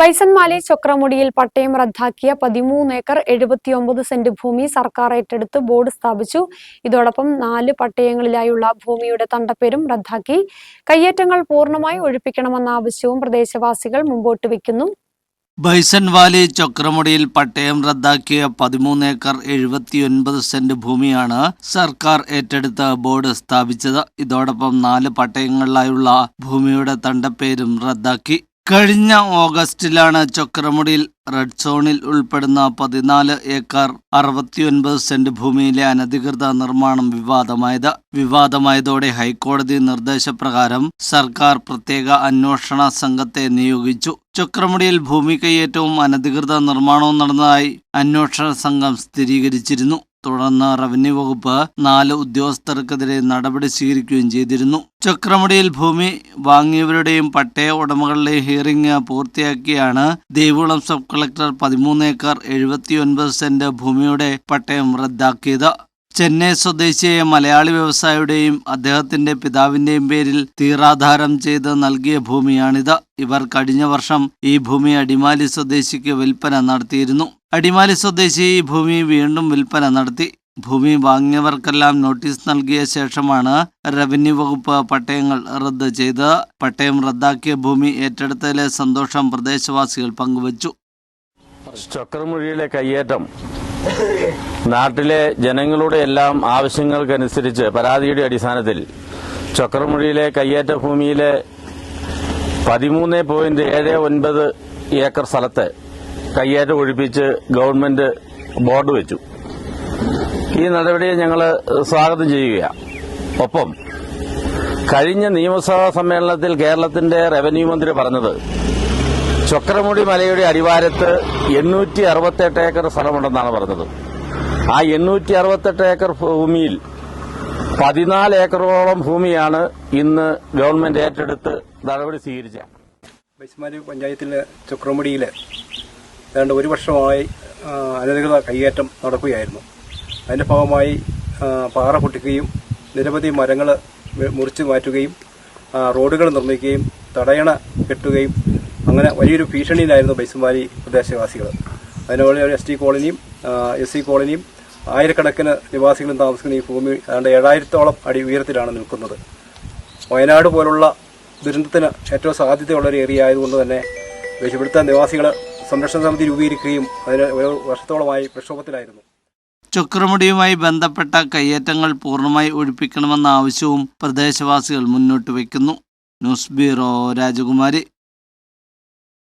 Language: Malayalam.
ബൈസൺമാലി ചക്രമുടിയിൽ പട്ടയം റദ്ദാക്കിയ പതിമൂന്ന് ഏക്കർ എഴുപത്തിയൊമ്പത് സെന്റ് ഭൂമി സർക്കാർ ഏറ്റെടുത്ത് ബോർഡ് സ്ഥാപിച്ചു. ഇതോടൊപ്പം നാല് പട്ടയങ്ങളിലായുള്ള ഭൂമിയുടെ തണ്ടപ്പേരും റദ്ദാക്കി. കയ്യേറ്റങ്ങൾ പൂർണമായി ഒഴിപ്പിക്കണമെന്ന ആവശ്യവും പ്രദേശവാസികൾ മുമ്പോട്ട് വയ്ക്കുന്നു ബൈസൺ വാലി ചക്രമുടിയിൽ പട്ടയം റദ്ദാക്കിയ പതിമൂന്ന് ഏക്കർ എഴുപത്തിയൊൻപത് സെന്റ് ഭൂമിയാണ് സർക്കാർ ഏറ്റെടുത്ത് ബോർഡ് സ്ഥാപിച്ചത്. ഇതോടൊപ്പം നാല് പട്ടയങ്ങളിലായുള്ള ഭൂമിയുടെ തണ്ടപ്പേരും റദ്ദാക്കി. കഴിഞ്ഞ ഓഗസ്റ്റിലാണ് ചക്രമുടിയിൽ റെഡ് സോണിൽ ഉൾപ്പെടുന്ന പതിനാല് ഏക്കർ അറുപത്തിയൊൻപത് സെന്റ് ഭൂമിയിലെ അനധികൃത നിർമ്മാണം വിവാദമായത്. വിവാദമായതോടെ ഹൈക്കോടതി നിർദ്ദേശപ്രകാരം സർക്കാർ പ്രത്യേക അന്വേഷണ സംഘത്തെ നിയോഗിച്ചു. ചക്രമുടിയിൽ ഭൂമി കൈയേറ്റവും അനധികൃത നിർമ്മാണവും നടന്നതായി അന്വേഷണ സംഘം സ്ഥിരീകരിച്ചിരുന്നു. തുടർന്ന് റവന്യൂ വകുപ്പ് നാല് ഉദ്യോഗസ്ഥർക്കെതിരെ നടപടി സ്വീകരിക്കുകയും ചെയ്തിരുന്നു. ചക്രമുടിയിൽ ഭൂമി വാങ്ങിയവരുടെയും പട്ടയ ഉടമകളുടെയും ഹിയറിംഗ് പൂർത്തിയാക്കിയാണ് ദേവികുളം സബ് കളക്ടർ പതിമൂന്ന് ഏക്കർ എഴുപത്തിയൊൻപത് സെന്റ് ഭൂമിയുടെ പട്ടയം റദ്ദാക്കിയത്. ചെന്നൈ സ്വദേശിയായ മലയാളി വ്യവസായിയുടെയും അദ്ദേഹത്തിന്റെ പിതാവിന്റെയും പേരിൽ തീറാധാരം ചെയ്ത് നൽകിയ ഭൂമിയാണിത്. ഇവർ കഴിഞ്ഞ വർഷം ഈ ഭൂമി അടിമാലി സ്വദേശിക്ക് വിൽപ്പന നടത്തിയിരുന്നു. അടിമാലി സ്വദേശി ഈ ഭൂമി വീണ്ടും വിൽപ്പന നടത്തി. ഭൂമി വാങ്ങിയവർക്കെല്ലാം നോട്ടീസ് നൽകിയ ശേഷമാണ് റവന്യൂ വകുപ്പ് പട്ടയങ്ങൾ റദ്ദ് ചെയ്ത്. പട്ടയം റദ്ദാക്കിയ ഭൂമി ഏറ്റെടുത്തതിലെ സന്തോഷം പ്രദേശവാസികൾ പങ്കുവച്ചു. ചക്രമൊഴിയിലെ കയ്യേറ്റം. നാട്ടിലെ ജനങ്ങളുടെ എല്ലാം ആവശ്യങ്ങൾക്കനുസരിച്ച് പരാതിയുടെ അടിസ്ഥാനത്തിൽ ചക്രമുഴിയിലെ കയ്യേറ്റ ഭൂമിയിലെ പതിമൂന്ന് പോയിന്റ് ഏഴ് ഒൻപത് ഏക്കർ സ്ഥലത്ത് കയ്യേറ്റം ഒഴിപ്പിച്ച് ഗവൺമെന്റ് ബോർഡ് വെച്ചു. ഈ നടപടിയെ ഞങ്ങൾ സ്വാഗതം ചെയ്യുകയാണ് ഒപ്പം കഴിഞ്ഞ നിയമസഭാ സമ്മേളനത്തിൽ കേരളത്തിന്റെ റവന്യൂ മന്ത്രി പറഞ്ഞത് ചക്രമുടി മലയുടെ അടിവാരത്ത് എണ്ണൂറ്റി അറുപത്തെട്ട് ഏക്കർ സ്ഥലമുണ്ടെന്നാണ് പറഞ്ഞത്. ആ എണ്ണൂറ്റി അറുപത്തെട്ട് ഏക്കർ ഭൂമിയിൽ പതിനാല് ഏക്കറോളം ഭൂമിയാണ് ഇന്ന് ഗവൺമെന്റ് ഏറ്റെടുത്ത് നടപടി സ്വീകരിച്ചത്. ബൈസ്മാലി പഞ്ചായത്തിലെ ചുക്രമുടിയിൽ ഏതാണ്ട് ഒരു വർഷമായി അനധികൃത കൈയേറ്റം നടക്കുകയായിരുന്നു. അതിന്റെ ഭാഗമായി പാറ പൊട്ടിക്കുകയും നിരവധി മരങ്ങൾ മുറിച്ചു മാറ്റുകയും റോഡുകൾ നിർമ്മിക്കുകയും തടയണ കെട്ടുകയും അങ്ങനെ വലിയൊരു ഭീഷണിയിലായിരുന്നു ബൈസുമാരി പ്രദേശവാസികൾ. അതിനുപോലെ എസ് ടി കോളനിയും എസ് സി കോളനിയും ആയിരക്കണക്കിന് നിവാസികളും താമസിക്കുന്ന ഈ ഭൂമി ഏതാണ്ട് ഏഴായിരത്തോളം അടി ഉയരത്തിലാണ് നിൽക്കുന്നത്. വയനാട് പോലുള്ള ദുരന്തത്തിന് ഏറ്റവും സാധ്യതയുള്ള ഒരു ഏരിയ ആയതുകൊണ്ട് തന്നെ ഇവിടുത്തെ നിവാസികൾ സംരക്ഷണ സമിതി രൂപീകരിക്കുകയും അതിന് ഒരു വർഷത്തോളമായി പ്രക്ഷോഭത്തിലായിരുന്നു. ചക്രമുടിയുമായി ബന്ധപ്പെട്ട കയ്യേറ്റങ്ങൾ പൂർണമായി ഒഴിപ്പിക്കണമെന്ന ആവശ്യവും പ്രദേശവാസികൾ മുന്നോട്ട് വയ്ക്കുന്നു. ന്യൂസ് ബ്യൂറോ രാജകുമാരി.